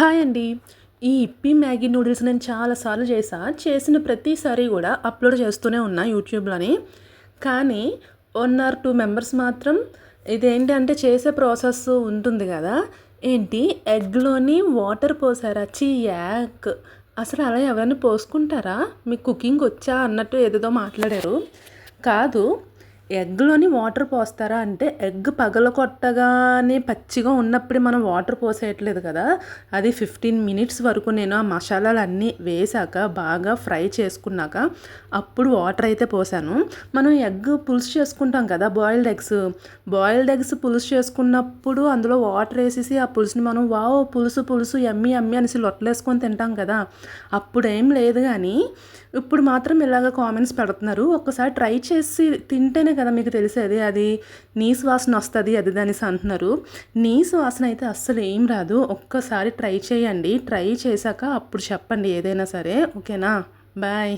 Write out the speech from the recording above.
Hi అండి. ఈ ఇప్పి Maggi noodles నేను చాలాసార్లు చేసా. చేసిన ప్రతిసారి కూడా అప్లోడ్ చేస్తూనే ఉన్నా యూట్యూబ్లోని. కానీ వన్ ఆర్ టూ మెంబర్స్ మాత్రం ఇదేంటి అంటే చేసే ప్రాసెస్ ఉంటుంది కదా. ఏంటి? ఎగ్లోని వాటర్ పోసారా? చీ యాక్. అసలు అలా ఎవరైనా పోసుకుంటారా? మీకు కుకింగ్ వచ్చా అన్నట్టు ఏదేదో మాట్లాడారు. కాదు ఎగ్లోని వాటర్ పోస్తారా అంటే ఎగ్ పగలకొట్టగానే పచ్చిగా ఉన్నప్పుడే మనం వాటర్ పోసేయట్లేదు కదా. అది ఫిఫ్టీన్ మినిట్స్ వరకు నేను ఆ మసాలాలు అన్నీ వేసాక బాగా ఫ్రై చేసుకున్నాక అప్పుడు వాటర్ అయితే పోసాను. మనం ఎగ్ పులుసు చేసుకుంటాం కదా బాయిల్డ్ ఎగ్స్. బాయిల్డ్ ఎగ్స్ పులుసు చేసుకున్నప్పుడు అందులో వాటర్ వేసేసి ఆ పులుసుని మనం వావ్ పులుసు పులుసు ఎమ్మి ఎమ్మి అనేసి లొట్టలేసుకొని తింటాం కదా. అప్పుడు ఏం లేదు కానీ ఇప్పుడు మాత్రం ఇలాగ కామెంట్స్ పెడుతున్నారు. ఒక్కసారి ట్రై చేసి తింటేనే కదా మీకు తెలిసేది అది నీసు వాసన వస్తుంది అది దానిసి అంటున్నారు. నీసు వాసన అయితే అస్సలు ఏం రాదు. ఒక్కసారి ట్రై చేయండి. ట్రై చేశాక అప్పుడు చెప్పండి ఏదైనా సరే. ఓకేనా? బాయ్.